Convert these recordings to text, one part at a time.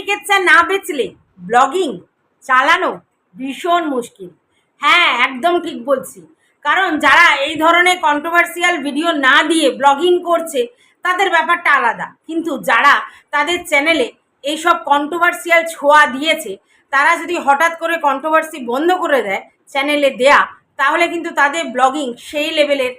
চিকিৎসা না বেচলে ব্লগিং চালানো ভীষণ মুশকিল। হ্যাঁ একদম ঠিক বলছি। কারণ যারা এই ধরনের কন্ট্রোভার্সিয়াল ভিডিও না দিয়ে ব্লগিং করছে, তাদের ব্যাপারটা আলাদা। কিন্তু যারা তাদের চ্যানেলে এইসব কন্ট্রোভার্সিয়াল ছোঁয়া দিয়েছে, তারা যদি হঠাৎ করে কন্ট্রোভার্সি বন্ধ করে দেয় চ্যানেলে দেয়া, তাহলে কিন্তু তাদের ব্লগিং সেই লেভেলের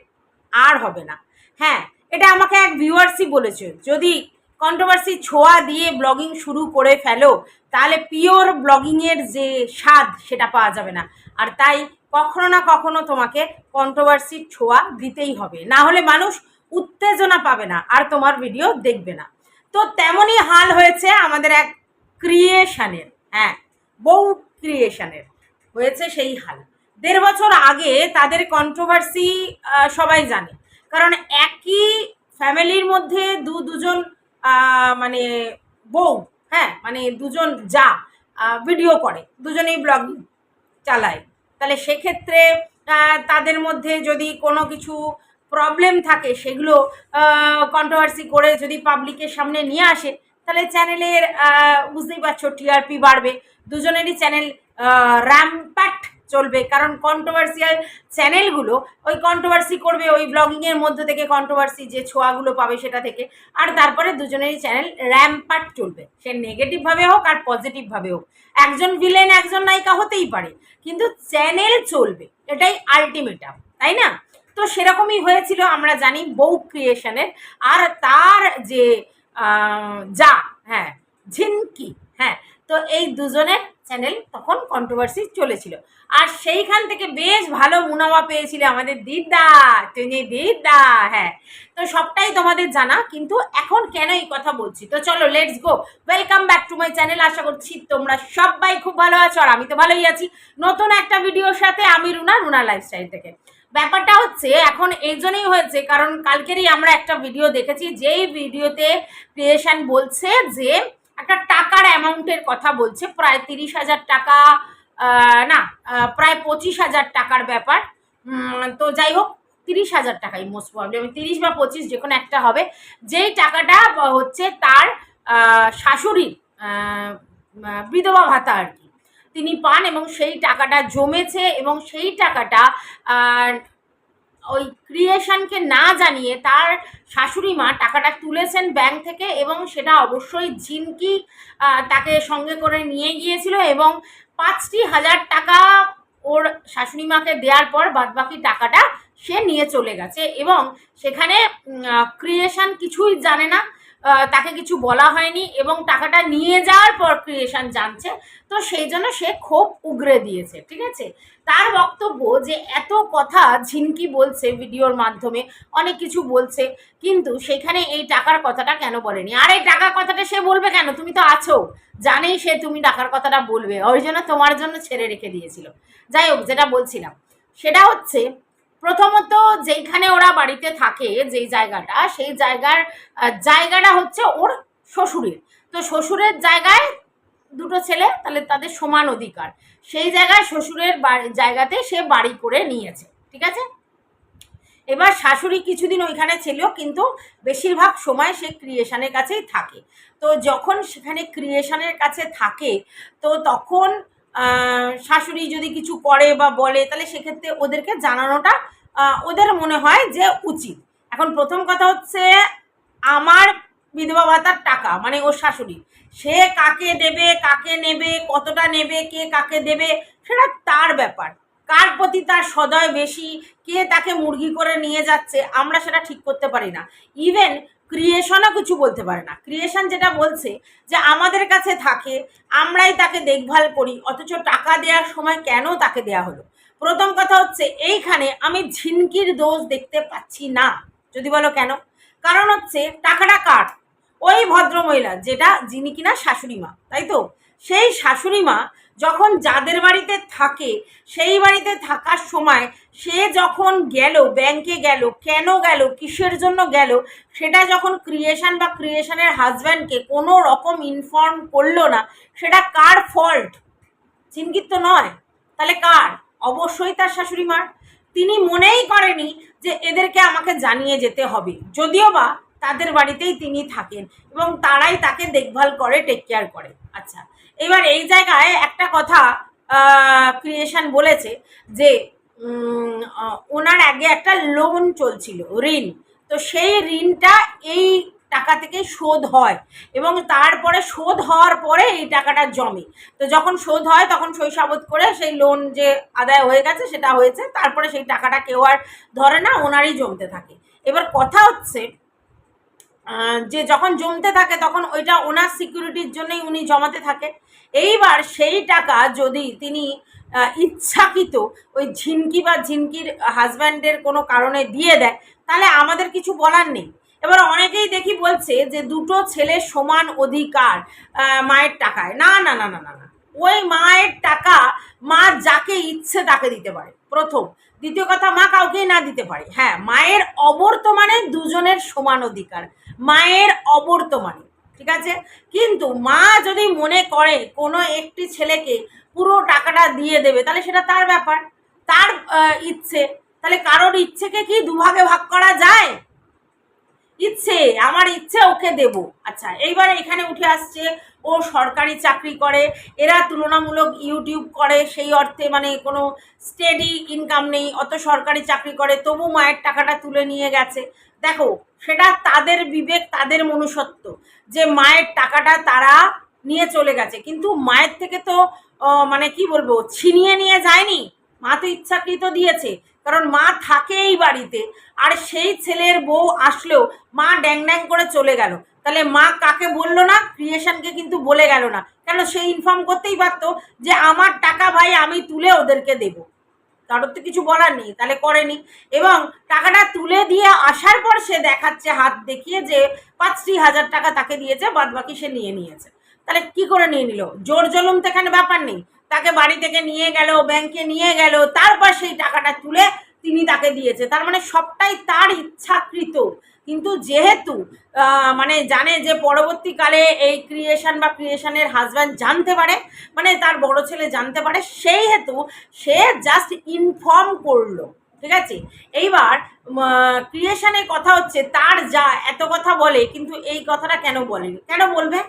আর হবে না। হ্যাঁ এটা আমাকে এক ভিউয়ার্সই বলেছে। যদি কন্ট্রোভার্সি ছোঁয়া দিয়ে ব্লগিং শুরু করে ফেলো, তাহলে পিওর ব্লগিংয়ের যে স্বাদ সেটা পাওয়া যাবে না। আর তাই কখনো না কখনো তোমাকে কন্ট্রোভার্সির ছোঁয়া দিতেই হবে। না হলে মানুষ উত্তেজনা পাবে না, আর তোমার ভিডিও দেখবে না। তো তেমনই হাল হয়েছে আমাদের এক ক্রিয়েশনের হ্যাঁ বউ ক্রিয়েশনের হয়েছে সেই হাল। দেড় বছর আগে তাদের কন্ট্রোভার্সি সবাই জানে। কারণ একই ফ্যামিলির মধ্যে দু দুজন মানে বউ হ্যাঁ মানে দুজন যা ভিডিও করে, দুজনেই ব্লগিং চালায়। তাহলে সেক্ষেত্রে তাদের মধ্যে যদি কোনো কিছু প্রবলেম থাকে, সেগুলো কন্ট্রোভার্সি করে যদি পাবলিকের সামনে নিয়ে আসে, তাহলে চ্যানেলের বুঝতেই পারছ টিআরপি বাড়বে। দুজনেরই চ্যানেল র্যাম্প্যাক্ট চলবে। কারণ কন্ট্রোভার্সিয়াল চ্যানেলগুলো ওই কন্ট্রোভার্সি করবে ওই ব্লগিংয়ের মধ্যে থেকে কন্ট্রোভার্সি যে ছোঁয়াগুলো পাবে সেটা থেকে। আর তারপরে দুজনেরই চ্যানেল র্যাম্পার্ট চলবে। সে নেগেটিভভাবে হোক আর পজিটিভভাবে হোক। একজন ভিলেন একজন নায়িকা হতেই পারে। কিন্তু চ্যানেল চলবে। এটাই আলটিমেটাম তাই না? তো সেরকমই হয়েছিল, আমরা জানি বউ ক্রিয়েশনের আর তার যে যা হ্যাঁ ঝিনকি হ্যাঁ তো এই দুজনের চ্যানেল তখন কন্ট্রোভার্সি চলেছিল। আর সেইখান থেকে বেশ ভালো মুনাফা পেয়েছিল আমাদের দিদা তুমি দিদা হ্যাঁ। তো সবটাই তোমাদের জানা, কিন্তু এখন কেন এই কথা বলছি? তো চলো let's go welcome back to my channel আশা করছি তোমরা সবাই খুব ভালো আছো, আর আমি তো ভালোই আছি। নতুন একটা ভিডিওর সাথে আমি রুনা রুনা লাইফস্টাইল থেকে। ব্যাপারটা হচ্ছে, এখন এই জন্যই হয়েছে, কারণ কালকেরই আমরা একটা ভিডিও দেখেছি, যেই ভিডিওতে ক্রিয়েশন বলছে যে একটা টাকার অ্যামাউন্টের কথা বলছে, প্রায় তিরিশ হাজার টাকা না প্রায় পঁচিশ হাজার টাকার ব্যাপার। তো যাই হোক, তিরিশ হাজার টাকাই মোস্ট প্রবলেম তিরিশ বা পঁচিশ যে কোনো একটা হবে। যেই টাকাটা হচ্ছে তার শাশুড়ির বিধবা ভাতা আর কি। তিনি পান এবং সেই টাকাটা জমেছে এবং সেই টাকাটা ওই ক্রিয়েশনকে না জানিয়ে তার শাশুড়ি মা টাকাটা তুলেছেন ব্যাংক থেকে এবং সেটা অবশ্যই জিনকি তাকে সঙ্গে করে নিয়ে গিয়েছিল এবং পাঁচটি হাজার টাকা ওর শাশুড়ি মাকে দেওয়ার পর বাদবাকি টাকাটা সে নিয়ে চলে গেছে এবং সেখানে ক্রিয়েশন কিছুই জানে না। তাকে কিছু বলা হয়নি এবং টাকাটা নিয়ে যাওয়ার পর ক্রিয়েশন জানছে। তো সেই জন্য সে ক্ষোভ উগরে দিয়েছে, ঠিক আছে? তার বক্তব্য যে এত কথা ঝিনকি বলছে ভিডিওর মাধ্যমে, অনেক কিছু বলছে, কিন্তু সেখানে এই টাকার কথাটা কেন বলেনি? আর এই টাকার কথাটা সে বলবে কেন? তুমি তো আছো, জানেই সে তুমি টাকার কথাটা বলবে। ওই জন্য তোমার জন্য ছেড়ে রেখে দিয়েছিল। যাই হোক, যেটা বলছিলাম। সেটা হচ্ছে প্রথমত যেইখানে ওরা বাড়িতে থাকে, যেই জায়গাটা, সেই জায়গার জায়গাটা হচ্ছে ওর শ্বশুরের। তো শ্বশুরের জায়গায় দুটো ছেলে, তাহলে তাদের সমান অধিকার। সেই জায়গায় শ্বশুরের জায়গাতে সে বাড়ি করে নিয়েছে, ঠিক আছে? এবার শাশুড়ি কিছুদিন ওইখানে ছিল, কিন্তু বেশিরভাগ সময় সে ক্রিয়েশনের কাছেই থাকে। তো যখন সেখানে ক্রিয়েশনের কাছে থাকে, তো তখন শাশুড়ি যদি কিছু করে বা বলে, তাহলে সেক্ষেত্রে ওদেরকে জানানোটা ওদের মনে হয় যে উচিত। এখন প্রথম কথা হচ্ছে, আমার বিধবা ভাতার টাকা মানে ওর শাশুড়ি, সে কাকে দেবে, কাকে নেবে, কতটা নেবে, কে কাকে দেবে, সেটা তার ব্যাপার। কার প্রতি তার সদয় বেশি, কে তাকে মুরগি করে নিয়ে যাচ্ছে, আমরা সেটা ঠিক করতে পারি না। ইভেন ক্রিয়েশনও কিছু বলতে পারে না। ক্রিয়েশন যেটা বলছে যে আমাদের কাছে থাকে, আমরাই তাকে দেখভাল করি, অথচ টাকা দেওয়ার সময় কেন তাকে দেয়া হলো? প্রথম কথা হচ্ছে, এইখানে আমি ঝিনকির দোষ দেখতে পাচ্ছি না। যদি বলো কেন? কারণ হচ্ছে, টাকাটা কার? ওই ভদ্রমহিলা, যেটা যিনি কিনা শাশুড়ি মা, তাই তো? সেই শাশুড়ি মা যখন যাদের বাড়িতে থাকে, সেই বাড়িতে থাকার সময় সে যখন গেল ব্যাংকে গেল, কেন গেল, কিসের জন্য গেল, সেটা যখন ক্রিয়েশন বা ক্রিয়েশনের হাজব্যান্ডকে কোনো রকম ইনফর্ম করল না, সেটা কার ফল্ট চিন্তিত নয়। তাহলে কার? অবশ্যই তার শাশুড়ি মার। তিনি মনেই করেনি যে এদেরকে আমাকে জানিয়ে যেতে হবে। যদিও বা তাদের বাড়িতেই তিনি থাকেন এবং তারাই তাকে দেখভাল করে টেক কেয়ার করে। আচ্ছা। এবার এই জায়গায় একটা কথা ক্রিয়েশন বলেছে যে ওনার আগে একটা লোন চলছিল, ঋণ। তো সেই ঋণটা এই টাকা থেকে শোধ হয় এবং তারপরে শোধ হওয়ার পরে এই টাকাটা জমে। তো যখন শোধ হয়, তখন শৈশাবোধ করে সেই লোন যে আদায় হয়ে গেছে, সেটা হয়েছে। তারপরে সেই টাকাটা কেউ আর ধরে না, ওনারই জমতে থাকে। এবার কথা হচ্ছে যে যখন জমতে থাকে, তখন ওইটা ওনার সিকিউরিটির জন্যই উনি জমাতে থাকে। এইবার সেই টাকা যদি তিনি ইচ্ছাকৃত ওই ঝিনকি বা ঝিনকির হাজব্যান্ডের কোনো কারণে দিয়ে দেয়, তাহলে আমাদের কিছু বলার নেই। এবার অনেকেই দেখি বলছে যে দুটো ছেলে সমান অধিকার মায়ের টাকায়। না না না না না না। ওই মায়ের টাকা মা যাকে ইচ্ছে তাকে দিতে পারে। প্রথম। দ্বিতীয় কথা, মা কাউকেই না দিতে পারে। হ্যাঁ মায়ের অবর্তমানে দুজনের সমান অধিকার। মায়ের অবর্তমানে। ঠিক আছে? কিন্তু মা যদি মনে করে কোনো একটি ছেলেকে পুরো টাকাটা দিয়ে দেবে, তাহলে সেটা তার ব্যাপার। তার ইচ্ছে। তাহলে কারোর ইচ্ছেকে কি দুভাগে ভাগ করা যায়? ইচ্ছে, আমার ইচ্ছে ওকে দেব। আচ্ছা এইবার এখানে উঠে আসছে, ও সরকারি চাকরি করে, এরা তুলনামূলক ইউটিউব করে, সেই অর্থে মানে কোনো স্টেডি ইনকাম নেই, অত সরকারি চাকরি করে, তবু মায়ের টাকাটা তুলে নিয়ে গেছে। দেখো, সেটা তাদের বিবেক, তাদের মনুষ্যত্ব, যে মায়ের টাকাটা তারা নিয়ে চলে গেছে। কিন্তু মায়ের থেকে তো মানে কি বলব, ছিনিয়ে নিয়ে যায়নি। মা তো ইচ্ছাকৃত দিয়েছে, কারণ মা থাকে এই বাড়িতে। আর সেই ছেলের বউ আসলেও মা ড্যাং ড্যাং করে চলে গেল। তাহলে মা কাকে বলল না? ক্রিয়েশনকে কিন্তু বলে গেল না। কেন সে ইনফর্ম করতেই পারতো যে আমার টাকা ভাই আমি তুলে ওদেরকে দেবো। কারোর তো কিছু বলার নেই, তাহলে করেনি। এবং টাকাটা তুলে দিয়ে আসার পর সে দেখাচ্ছে, হাত দেখিয়ে যে পাঁচটি হাজার টাকা তাকে দিয়েছে বাদ বাকি সে নিয়ে নিয়েছে। তাহলে কি করে নিয়ে নিল? জোর জলুম তো এখানে ব্যাপার নেই। তাকে বাড়ি থেকে নিয়ে গেল ব্যাংকে নিয়ে গেল, তারপর সেই টাকাটা তুলে তিনি তাকে দিয়েছে। তার মানে সবটাই তার ইচ্ছাকৃত। কিন্তু যেহেতু মানে জানে যে পরবর্তীকালে এই ক্রিয়েশন বা ক্রিয়েশনের হাজব্যান্ড জানতে পারে মানে তার বড় ছেলে জানতে পারে, সেই হেতু সে জাস্ট ইনফর্ম করল, ঠিক আছে? এইবার ক্রিয়েশনের কথা হচ্ছে তার যা, এত কথা বলে, কিন্তু এই কথাটা কেন বলেনি? কেন বলবে?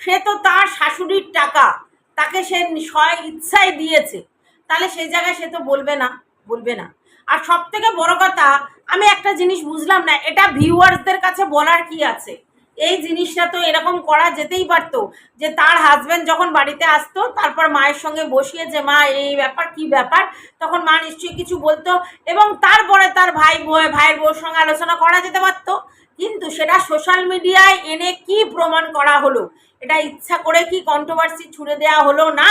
সে তো তার শাশুড়ির টাকা, তাকে সে স্বয় ইচ্ছায় দিয়েছে, তাহলে সেই জায়গায় সে তো বলবে না বলবে না। আর সব থেকে বড় কথা, আমি একটা জিনিস বুঝলাম না, এটা ভিউয়ার্সদের কাছে বলার কি আছে? এই জিনিসটা তো এরকম করা যেতেই পারতো, যে তার হাজব্যান্ড যখন বাড়িতে আসতো, তারপর মায়ের সঙ্গে বসিয়ে যে, মা, এই ব্যাপার, কি ব্যাপার? তখন মা নিশ্চয়ই কিছু বলতো এবং তারপরে তার ভাই ভাইয়ের বউর সঙ্গে আলোচনা করা যেতে পারতো। কিন্তু সেটা সোশ্যাল মিডিয়ায় এনে কি প্রমাণ করা হলো? এটা ইচ্ছা করে কি কন্ট্রোভার্সি ছুড়ে দেওয়া হলো না?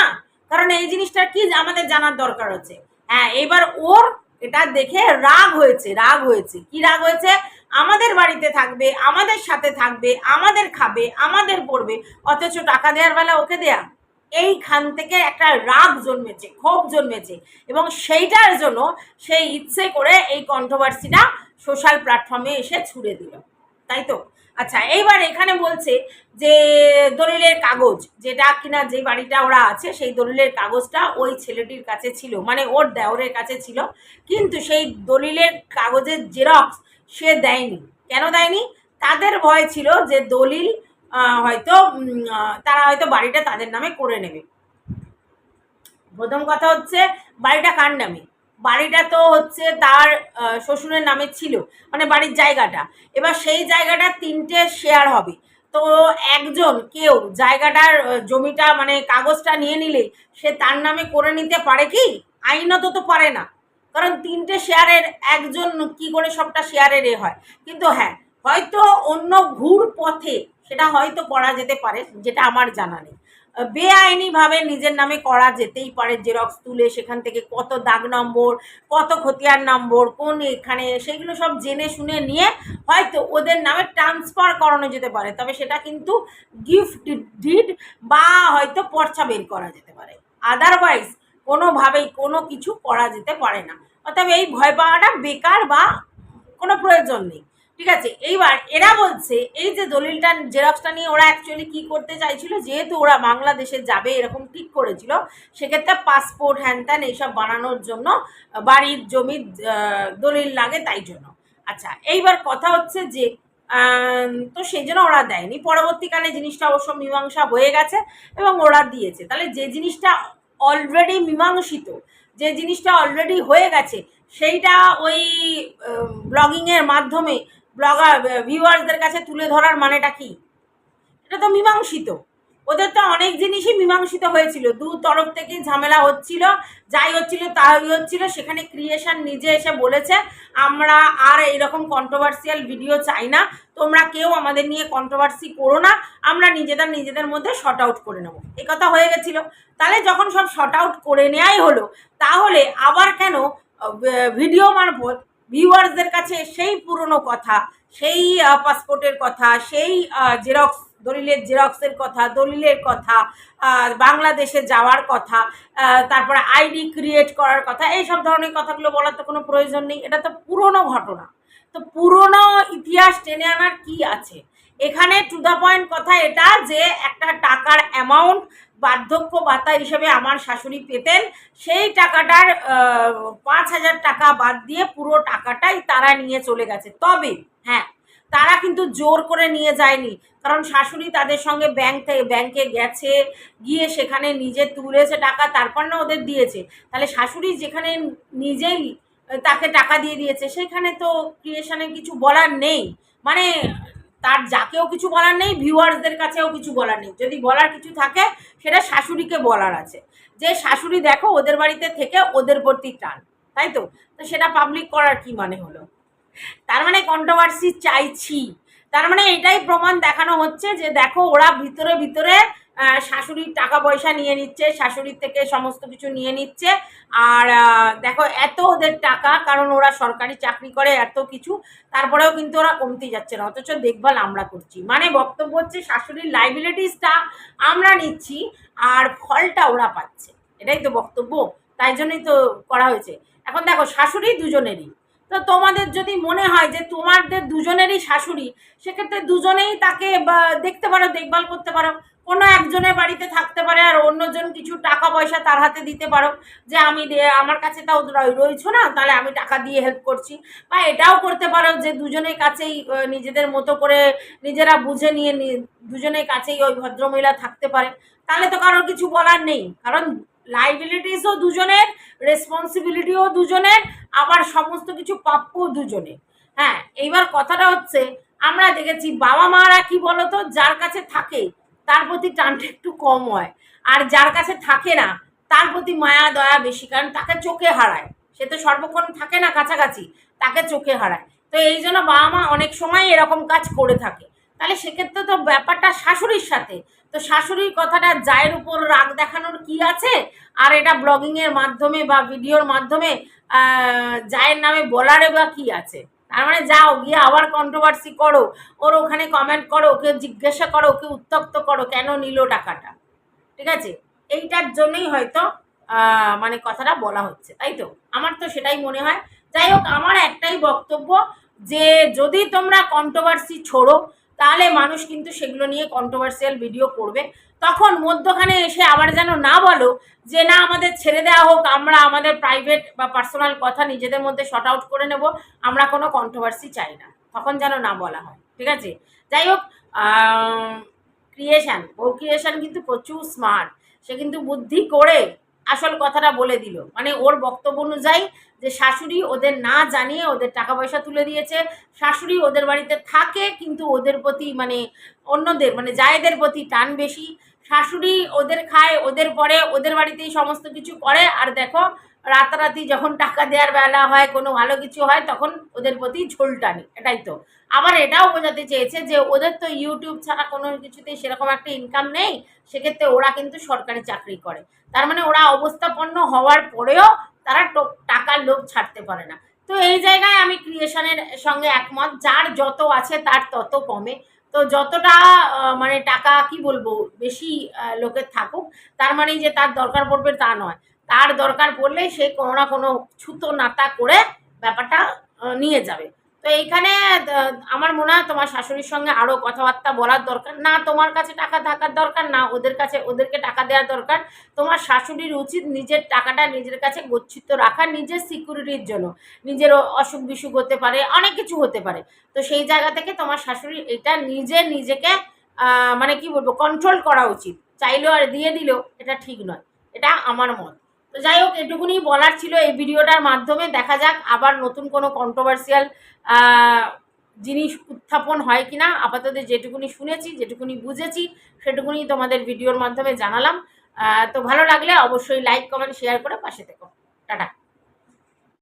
কারণ এই জিনিসটা কি আমাদের জানার দরকার আছে? হ্যাঁ এবার ওর এটা দেখে রাগ হয়েছে রাগ হয়েছে। কি রাগ হয়েছে? আমাদের বাড়িতে থাকবে, আমাদের সাথে থাকবে, আমাদের খাবে, আমাদের পড়বে, অথচ টাকা দেওয়ার বেলা ওকে দেয়া। এইখান থেকে একটা রাগ জন্মেছে, ক্ষোভ জন্মেছে এবং সেইটার জন্য সেই ইচ্ছে করে এই কন্ট্রোভার্সিটা সোশ্যাল প্ল্যাটফর্মে এসে ছুড়ে দিল। তাই তো? আচ্ছা এইবার এখানে বলছে যে দলিলের কাগজ, যেটা কিনা যে বাড়িটা ওরা আছে, সেই দলিলের কাগজটা ওই ছেলেটির কাছে ছিল মানে ওর দেওরের কাছে ছিল। কিন্তু সেই দলিলের কাগজের জেরক্স সে দেয়নি। কেন দেয়নি? তাদের ভয় ছিল যে দলিল হয়তো তারা হয়তো বাড়িটা তাদের নামে করে নেবে। প্রথম কথা হচ্ছে, বাড়িটা কার নামে? বাড়িটা তো হচ্ছে তার শ্বশুরের নামে ছিল মানে বাড়ির জায়গাটা। এবার সেই জায়গাটা তিনটে শেয়ার হবে। তো একজন কেউ জায়গাটার জমিটা মানে কাগজটা নিয়ে নিলে সে তার নামে করে নিতে পারে কি? আইনত তো পারে না। কারণ তিনটে শেয়ারের একজন কি করে সবটা শেয়ারের এ হয়? কিন্তু হ্যাঁ হয়তো অন্য ঘুর পথে সেটা হয়তো করা যেতে পারে, যেটা আমার জানা নেই। বেআইনিভাবে নিজের নামে করা যেতেই পারে জেরক্স তুলে, সেখান থেকে কত দাগ নম্বর, কত খতিয়ার নম্বর, কোন এখানে সেগুলো সব জেনে শুনে নিয়ে হয়তো ওদের নামে ট্রান্সফার করানো যেতে পারে। তবে সেটা কিন্তু গিফট ডিড বা হয়তো পর্চা বের করা যেতে পারে। আদারওয়াইজ কোনোভাবেই কোনো কিছু করা যেতে পারে না। অর্থাৎ এই ভয় পাওয়াটা বেকার বা কোনো প্রয়োজন নেই। ঠিক আছে? এইবার এরা বলছে, এই যে দলিলটা, জেরক্সটা নিয়ে ওরা অ্যাকচুয়ালি কি করতে চাইছিল, যেহেতু ওরা বাংলাদেশে যাবে এরকম ঠিক করেছিল, সেক্ষেত্রে পাসপোর্ট হ্যান ত্যান এইসব বানানোর জন্য বাড়ির জমির দলিল লাগে তাই জন্য। আচ্ছা এইবার কথা হচ্ছে যে তো সেই জন্য ওরা দেয়নি। পরবর্তীকালে জিনিসটা অবশ্য মীমাংসা হয়ে গেছে এবং ওরা দিয়েছে। তাহলে যে জিনিসটা অলরেডি মীমাংসিত, যে জিনিসটা অলরেডি হয়ে গেছে, সেইটা ওই ব্লগিংয়ের মাধ্যমে ব্লগার ভিউয়ার্সদের কাছে তুলে ধরার মানেটা কি? এটা তো মীমাংসিত। ওদের তো অনেক জিনিসই মীমাংসিত হয়েছিল। দু তরফ থেকেই ঝামেলা হচ্ছিল, যাই হচ্ছিল তাই হচ্ছিল, সেখানে ক্রিয়েশন নিজে এসে বলেছে, আমরা আর এইরকম কন্ট্রোভার্সিয়াল ভিডিও চাই না। তোমরা কেউ আমাদের নিয়ে কন্ট্রোভার্সি করো না। আমরা নিজেদের নিজেদের মধ্যে শর্ট আউট করে নেব। এই কথা হয়ে গেছিল। তাহলে যখন সব শর্ট আউট করে নেওয়াই হলো, তাহলে আবার কেন ভিডিও মারফত ভিউয়ার্সদের কাছে সেই পুরনো কথা, সেই পাসপোর্টের কথা, সেই জেরক্স দলিলের জেরক্সের কথা, দলিলের কথা বাংলাদেশে যাওয়ার কথা তারপরে আইডি ক্রিয়েট করার কথা, এই সব ধরনের কথাগুলো বলার তো কোনো প্রয়োজন নেই। এটা তো পুরনো ঘটনা। তো পুরনো ইতিহাস টেনে আনার কি আছে? এখানে টু দ্য পয়েন্ট কথা এটা যে একটা টাকার অ্যামাউন্ট বার্ধক্য ভাতা হিসেবে আমার শাশুড়ি পেতেন, সেই টাকাটার পাঁচ হাজার টাকা বাদ দিয়ে পুরো টাকাটাই তারা নিয়ে চলে গেছে। তবে হ্যাঁ তারা কিন্তু জোর করে নিয়ে যায়নি। কারণ শাশুড়ি তাদের সঙ্গে ব্যাংক থেকে ব্যাংকে গেছে, গিয়ে সেখানে নিজে তুলেছে টাকা, তারপর না ওদের দিয়েছে। তাহলে শাশুড়ি যেখানে নিজেই তাকে টাকা দিয়ে দিয়েছে, সেখানে তো ক্রিয়েশনের কিছু বলার নেই। মানে তার যাকেও কিছু বলার নেই ভিউয়ার্সদের কাছেও কিছু বলার নেই। যদি বলার কিছু থাকে, সেটা শাশুড়িকে বলার আছে। যে শাশুড়ি দেখো, ওদের বাড়িতে থেকে ওদের প্রতি টান, তাই তো? তো সেটা পাবলিক করার কি মানে হলো? তার মানে কন্ট্রোভার্সি চাইছি। তার মানে এটাই প্রমাণ দেখানো হচ্ছে যে দেখো, ওরা ভিতরে ভিতরে শাশুড়ির টাকা পয়সা নিয়ে নিচ্ছে, শাশুড়ির থেকে সমস্ত কিছু নিয়ে নিচ্ছে। আর দেখো, এত ওদের টাকা, কারণ ওরা সরকারি চাকরি করে, এত কিছু, তারপরেও কিন্তু ওরা কমতে যাচ্ছে না, অথচ দেখভাল আমরা করছি। মানে বক্তব্য হচ্ছে শাশুড়ির লাইবিলিটিসটা আমরা নিচ্ছি, আর ফলটা ওরা পাচ্ছে। এটাই তো বক্তব্য, তাই জন্যই তো করা হয়েছে। এখন দেখো, শাশুড়ি দুজনেরই। তো তোমাদের যদি মনে হয় যে তোমাদের দুজনেরই শাশুড়ি, সেক্ষেত্রে দুজনেই তাকে দেখতে পারো, দেখভাল করতে পারো। কোনো একজনের বাড়িতে থাকতে পারে আর অন্যজন কিছু টাকা পয়সা তার হাতে দিতে পারো যে আমি আমার কাছে তাও রয়- রয়েছো না, তাহলে আমি টাকা দিয়ে হেল্প করছি। বা এটাও করতে পারো যে দুজনের কাছেই নিজেদের মতো করে নিজেরা বুঝে নিয়ে দুজনের কাছেই ওই ভদ্রমহিলা থাকতে পারে। তাহলে তো কারোর কিছু বলার নেই। কারণ লাইবিলিটিসও দুজনের রেসপন্সিবিলিটিও দুজনের, আবার সমস্ত কিছু প্রাপ্যও দুজনের। হ্যাঁ এইবার কথাটা হচ্ছে, আমরা দেখেছি বাবা মারা কি বলতো? যার কাছে থাকে তার প্রতি টানটা একটু কম হয়। আর যার কাছে থাকে না, তার প্রতি মায়া, দয়া বেশি, কারণ তাকে চোখে হারায়। সে তো সর্বক্ষণ থাকে না কাছাকাছি, তাকে চোখে হারায়। তো এই জন্য বাবা মা অনেক সময় এরকম কাজ করে থাকে। তাহলে সেক্ষেত্রে তো ব্যাপারটা শাশুড়ির সাথে। তো শাশুড়ির কথাটা জায়ের উপর রাগ দেখানোর কি আছে? আর এটা ব্লগিংয়ের মাধ্যমে বা ভিডিওর মাধ্যমে জায়ের নামে বলারে বা কি আছে? তার মানে যাও, গিয়ে আবার কন্ট্রোভার্সি করো, ওর ওখানে কমেন্ট করো, ওকে জিজ্ঞাসা করো, ওকে উত্তক্ত করো, কেন নিল টাকাটা? ঠিক আছে? এইটার জন্যই হয়তো মানে কথাটা বলা হচ্ছে, তাই তো? আমার তো সেটাই মনে হয়। যাই হোক, আমার একটাই বক্তব্য যে, যদি তোমরা কন্ট্রোভার্সি ছোড়ো তাহলে মানুষ কিন্তু সেগুলো নিয়ে কন্ট্রোভার্সিয়াল ভিডিও করবে। তখন মধ্যখানে এসে আবার যেন না বলো যে, না, আমাদের ছেড়ে দেওয়া হোক, আমরা আমাদের প্রাইভেট বা পার্সোনাল কথা নিজেদের মধ্যে শর্ট আউট করে নেব, আমরা কোনো কন্ট্রোভার্সি চাই না। তখন যেন না বলা হয়, ঠিক আছে? যাই হোক ক্রিয়েশন ও ক্রিয়েশন কিন্তু প্রচুর স্মার্ট সে কিন্তু বুদ্ধি করে আসল কথাটা বলে দিল। মানে ওর বক্তব্য অনুযায়ী যে শাশুড়ি ওদের না জানিয়ে ওদের টাকা পয়সা তুলে দিয়েছে, শাশুড়ি ওদের বাড়িতে থাকে কিন্তু ওদের প্রতি মানে অন্যদের মানে জায়েদের প্রতি টান বেশি শাশুড়ি ওদের খায়, ওদের পরে ওদের বাড়িতেই সমস্ত কিছু করে। আর দেখো, রাতারাতি যখন টাকা দেওয়ার বেলা হয়, কোনো ভালো কিছু হয়, তখন ওদের প্রতি ঝোল টানে, এটাই তো। আবার এটাও বোঝাতে চেয়েছে যে, ওদের তো ইউটিউব ছাড়া কোনো কিছুতেই সেরকম একটা ইনকাম নেই, সেক্ষেত্রে ওরা কিন্তু সরকারি চাকরি করে। তার মানে ওরা অবস্থাপন্ন হওয়ার পরেও তারা টাকার লোভ ছাড়তে পারে না। তো এই জায়গায় আমি ক্রিয়েশনের সঙ্গে একমত, যার যত আছে তার তত কমে। তো যতটা মানে টাকা, কি বলব, বেশি লোকের থাকুক, তার মানে যে তার দরকার পড়বে তা নয়। তার দরকার পড়লে সে কোনো না কোনো ছুতো নাতা করে ব্যাপারটা নিয়ে যাবে। তো এইখানে আমার মনে হয় তোমার শাশুড়ির সঙ্গে আরও কথাবার্তা বলার দরকার। না, তোমার কাছে টাকা থাকার দরকার, না, ওদের কাছে, ওদেরকে টাকা দেওয়ার দরকার। তোমার শাশুড়ির উচিত নিজের টাকাটা নিজের কাছে গচ্ছিত রাখা, নিজের সিকিউরিটির জন্য। নিজের অসুখ বিসুখ হতে পারে, অনেক কিছু হতে পারে। তো সেই জায়গা থেকে তোমার শাশুড়ি এটা নিজে নিজেকে মানে কি বলব কন্ট্রোল করা উচিত। চাইলেও আর দিয়ে দিলেও এটা ঠিক নয়। এটা আমার মত। তো যাই হোক, এটুকুনি বলার ছিল এই ভিডিওটার মাধ্যমে। দেখা যাক আবার নতুন কোনো কন্ট্রোভার্সিয়াল জিনিস উত্থাপন হয় কিনা। আপাতত যেটুকুনি শুনেছি, যেটুকুনি বুঝেছি, সেটুকুনি তোমাদের ভিডিওর মাধ্যমে জানালাম। তো ভালো লাগলে অবশ্যই লাইক কমেন্ট শেয়ার করে পাশে থেকো। টাটা।